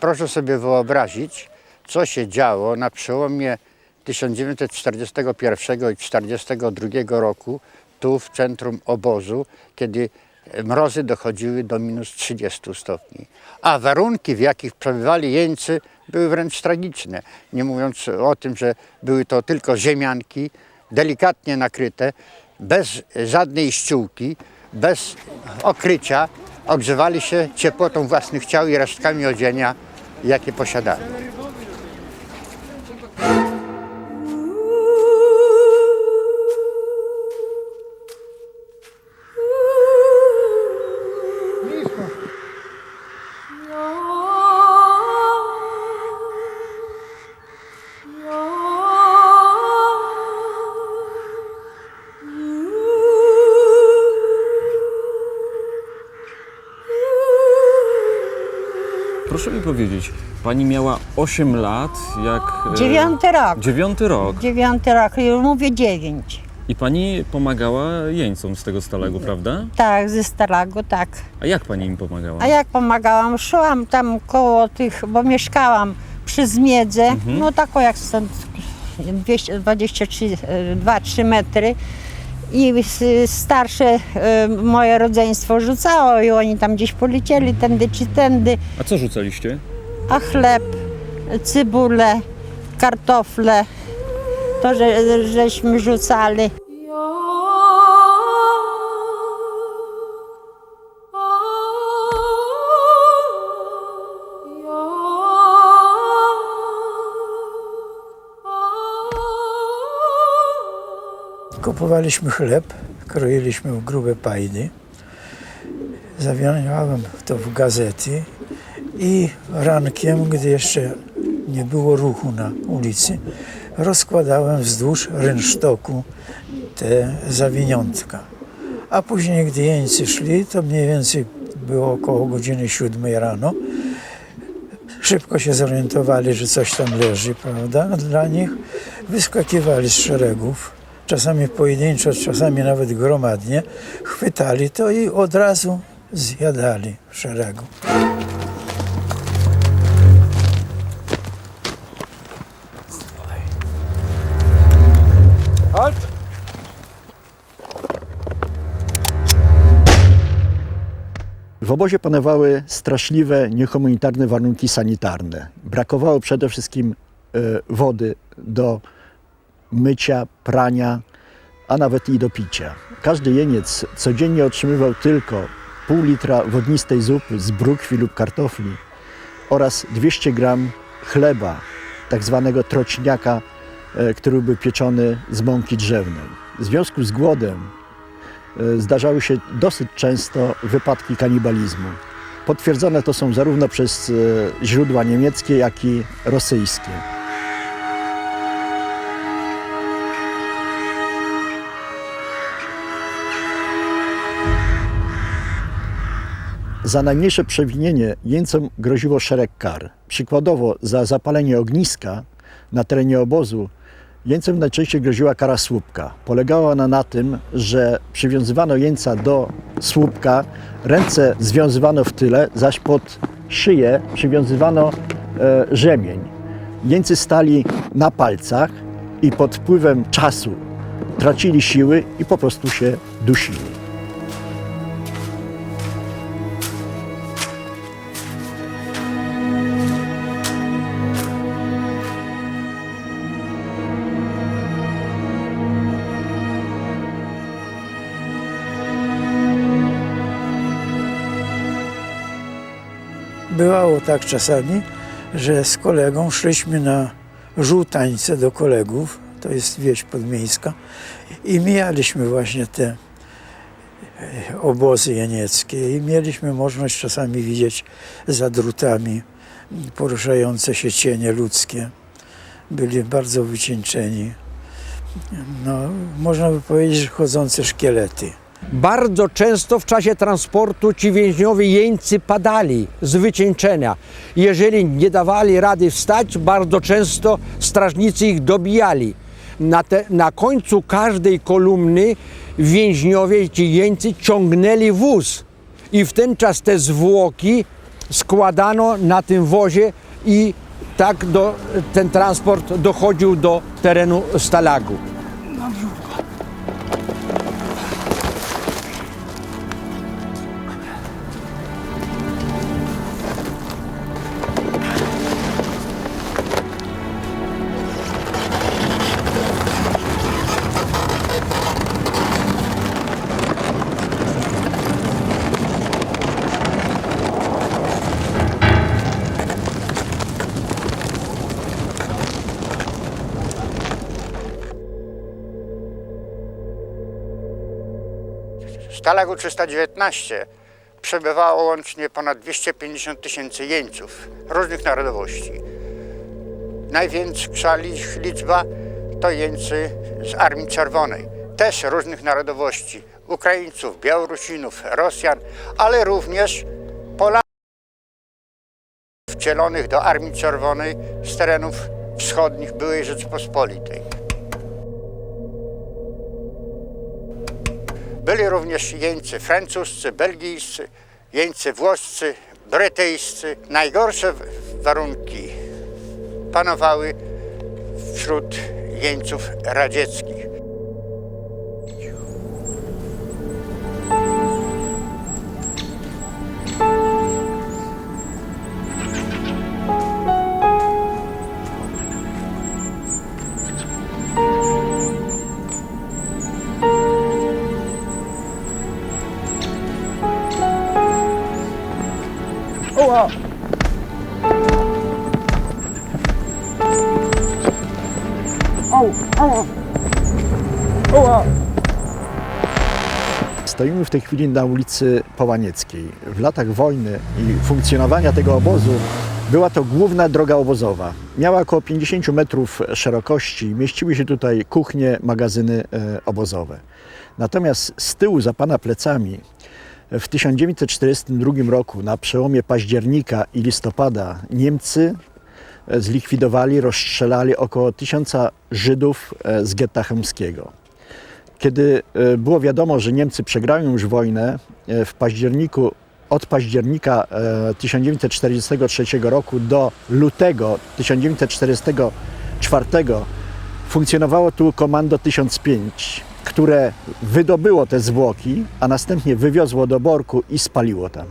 Proszę sobie wyobrazić, co się działo na przełomie 1941 i 1942 roku tu w centrum obozu, kiedy mrozy dochodziły do minus 30 stopni. A warunki, w jakich przebywali jeńcy, były wręcz tragiczne. Nie mówiąc o tym, że były to tylko ziemianki, delikatnie nakryte, bez żadnej ściółki, bez okrycia, ogrzewali się ciepłotą własnych ciał i resztkami odzienia, jakie posiadali. Proszę mi powiedzieć, pani miała 8 lat, jak. e, Dziewiąty rok. Dziewiąty rok. Dziewiąty rok, już mówię dziewięć. I pani pomagała jeńcom z tego stalegu, prawda? Tak, ze Staragu, tak. A jak pani im pomagała? A jak pomagałam? Szłam tam koło tych, bo mieszkałam przy Zmiedze, no taką jak stąd 223, 2-3 metry. I starsze e, moje rodzeństwo rzucało i oni tam gdzieś polecieli tędy czy tędy. A co rzucaliście? A chleb, cybulę, kartofle, to że, żeśmy rzucali. Kupowaliśmy chleb, kroiliśmy w grube pajdy, zawijałem to w gazety i rankiem, gdy jeszcze nie było ruchu na ulicy, rozkładałem wzdłuż rynsztoku te zawiniątka. A później, gdy jeńcy szli, to mniej więcej było około godziny siódmej rano, szybko się zorientowali, że coś tam leży, prawda? Dla nich wyskakiwali z szeregów, czasami pojedynczo, czasami nawet gromadnie, chwytali to i od razu zjadali w szeregu. W obozie panowały straszliwe, niehumanitarne warunki sanitarne. Brakowało przede wszystkim e, wody do mycia, prania, a nawet i do picia. Każdy jeniec codziennie otrzymywał tylko pół litra wodnistej zupy z brukwi lub kartofli oraz 200 gram chleba, tak zwanego e, który był pieczony z mąki drzewnej. W związku z głodem e, zdarzały się dosyć często wypadki kanibalizmu. Potwierdzone to są zarówno przez e, źródła niemieckie, jak i rosyjskie. Za najmniejsze przewinienie jeńcom groziło szereg kar. Przykładowo za zapalenie ogniska na terenie obozu jeńcom najczęściej groziła kara słupka. Polegała ona na tym, że przywiązywano jeńca do słupka, ręce związywano w tyle, zaś pod szyję przywiązywano e, rzemień. Jeńcy stali na palcach i pod wpływem czasu tracili siły i po prostu się dusili. Bywało tak czasami, że z kolegą szliśmy na żółtańce do kolegów, to jest wieś podmiejska, i mijaliśmy właśnie te e, obozy jenieckie i mieliśmy możliwość czasami widzieć za drutami poruszające się cienie ludzkie. Byli bardzo wycieńczeni. No, można by powiedzieć, że chodzące szkielety. Bardzo często w czasie transportu ci więźniowie jeńcy padali z wycieńczenia. Jeżeli nie dawali rady wstać, bardzo często strażnicy ich dobijali. Na, te, na końcu każdej kolumny więźniowie, ci jeńcy ciągnęli wóz. I w ten czas te zwłoki składano na tym wozie i tak do, ten transport dochodził do terenu stalagu. W Stalagu 319 przebywało łącznie ponad 250 tysięcy jeńców różnych narodowości. Największa liczba to jeńcy z Armii Czerwonej, też różnych narodowości. Ukraińców, Białorusinów, Rosjan, ale również Polaków wcielonych do Armii Czerwonej z terenów wschodnich byłej Rzeczypospolitej. Byli również jeńcy francuscy, belgijscy, jeńcy włoscy, brytyjscy. Najgorsze warunki panowały wśród jeńców radzieckich. Stoimy w tej chwili na ulicy Połanieckiej. W latach wojny i funkcjonowania tego obozu była to główna droga obozowa. Miała około 50 metrów szerokości, mieściły się tutaj kuchnie, magazyny e, obozowe. Natomiast z tyłu, za pana plecami, w 1942 roku, na przełomie października i listopada, Niemcy e, zlikwidowali, rozstrzelali około tysiąca Żydów e, z getta chełmskiego. Kiedy e, było wiadomo, że Niemcy przegrają już wojnę, w październiku, od października e, 1943 roku do lutego 1944 funkcjonowało tu komando 1005, które wydobyło te zwłoki, a następnie wywiozło do Borku i spaliło tam.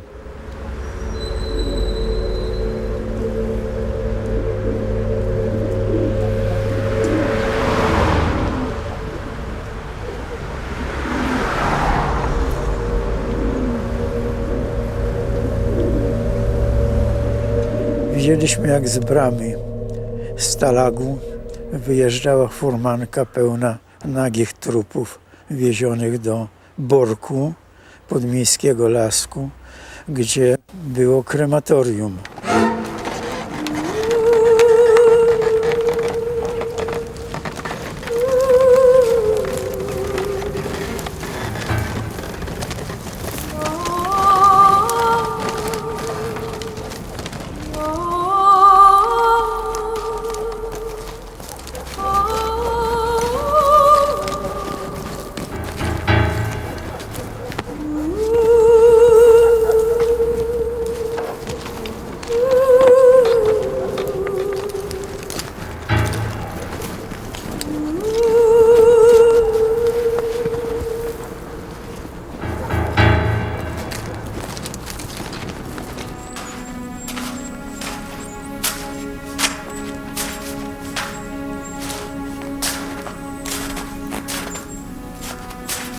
Widzieliśmy, jak z bramy stalagu wyjeżdżała furmanka pełna nagich trupów wiezionych do Borku, podmiejskiego lasku, gdzie było krematorium.